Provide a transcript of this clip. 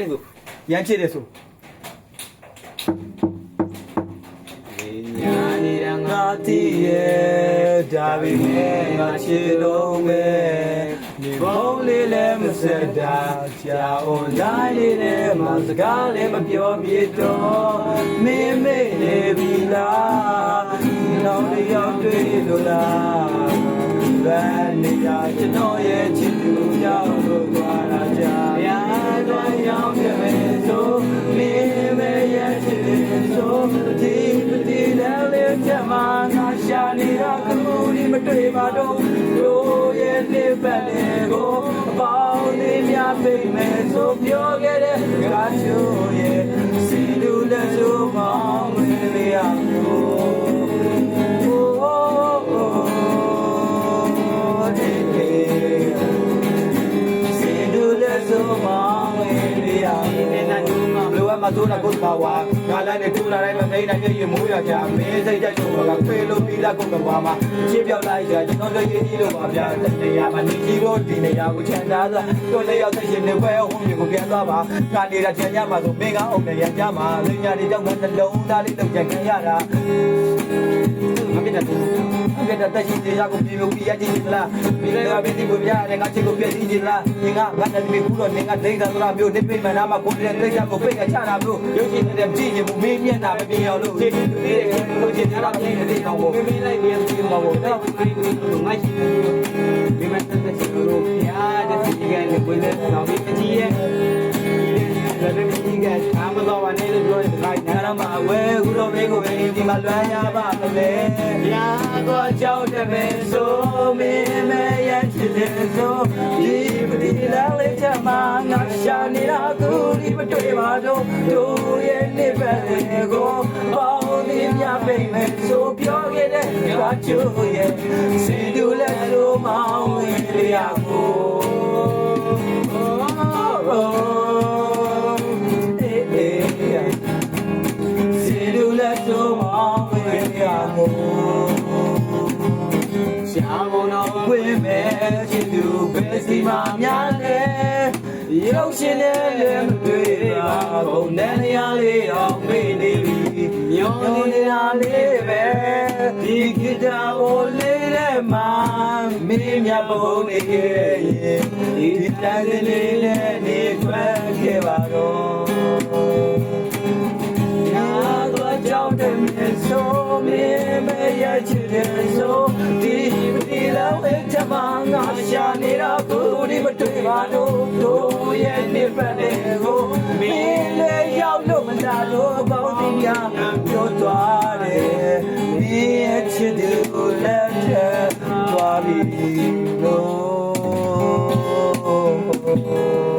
တယ်ဆိုရမ်းချစ်တယ်ဆိုညာနေတာငါငါတည်ရဲ့ဒါပေမဲ့ငါချစ်လုံးပဲဒီဘုံလေးလည်းမစက်တာကြာ online လေးနဲ့မစကားလည်းမပြောပြတော့မင်းမေ့နေပြီလားနောက်တစ်ယောက်တွေ့လို့လားဗန်နေရကျွန်တော်ရဲ့ချစ်သူရောက်လို့သွားတာကြာရာတော့ရောက်ခဲ့မယ်ဆိုမင်းမေ့ရဲ့ချစ်တယ်ဆိုဒီပတိလည်းလေးချက်မှငါရှာနေ တာကမှုဒီမတွေ့ပါတော့တို့ရဲ့နှစ်ပတ်လေးကိုအပေါင်းလေးများပြိမယ်ဆိုပြောခဲ့တဲ့ကချိုးရဲ့စီလူလက်စုံမော မှာလိုအပ်မှသိုးတာကိုပါဝါငါလည်းနေထူလာတိုင်းမသိနိုင်ပြည့်မိုးရကြမင်းစိတ်ကြိုက်လို့ကဖေးလို့ပြီးလာကုန်ကွာမှာချစ်ပြောက်လိုက်ကြကျွန်တော်တို့ရင်းကြီးလို့ပါဗျာတနေရာမှာနေကြီးလို့ဒီနေရာကိုချန်သားသွားတို့လည်းရောက်သိရှင်နေပွဲဟိုမျိုးကိုပြန်သွားပါကာနေတာချန်ကြမှာဆိုမင်းကအုံနဲ့ရကြမှာလင်းညာတွေကြောင့်နှလုံးသားလေးတော့ကြံခံရတာ မပြတ်တယ်အပြတ်တက်ရှိတရားကိုပြေလို့ပြရချင်းလားဒီလည်းအပြည့်ဒီကိုပြရတယ်ငါချစ်ကိုပြည့်ချင်းလားငါငါနဲ့ဒီကူတော့ငါဒိတ်တာဆိုတာမျိုးနေပိမနာမှာကိုယ်တဲ့ဒိတ်တာကိုပိတ်ကချတာမျိုးရုပ်ရှင်တဲ့ကြည့်ရင်မင်းမျက်နှာမပြင်းအောင်လို့ဒီဒီလို့ချင်တာလည်းနေတယ်တော့မမေးလိုက်နေပြီမဟုတ်တော့ငါ့ကိုငါရှိတယ်ဒီမှာတက်တဲ့ရှင်တို့ဖျားတဲ့စီကလည်းဝင်တဲ့ဆောင်ပြီးအကြီးရဲ့လည်းလည်းကြီးကအာမတော်ပါနဲ့လို့ပြောတယ်ခိုင်းငါတော့ မအဝဲခုတော့မင်းကိုပဲဒီမှာလွမ်းရပါမလဲညာတော့ကြောက်တယ်ပဲဆိုမင်းမဲရဲ့ချစ်တယ်ဆိုဒီပတိလာလေးချမငါရှာနေတာကူဒီမတွေ့ပါတော့တို့ရဲ့နေပဲကိုပေါင်းဒီမြပိတ်မဲ့ဆိုပြောခဲ့တဲ့ကြွားချိုးရဲ့ မများလဲရုပ်ရှင်နဲ့လည်းမတွေ့ပါဘူးနဲ့နေရာလေးတော့မေ့နေပြီညောနေရလေးပဲဒီကိတာကိုလေးနဲ့မှမင်းမြပုံနေခဲ့ရင်ဒီတန်ကလေးနဲ့နေခွဲခဲ့ပါတော့နာတော့ကြောက်တယ်မြေဆိုမင်းမရချစ်တယ်ဆိုဒီဒီလောက်အချမငါရှာနေတာဘူးဒီ မတွေ့ပါတော့တို့ရဲ့နေပတ်တွေကိုမင်းလည်းရောက်လို့မလာလို့ပေါင်းတင်ရပြောသွားတယ်မင်းရဲ့ချစ်သူကိုလက်ထပ်သွားပြီလို့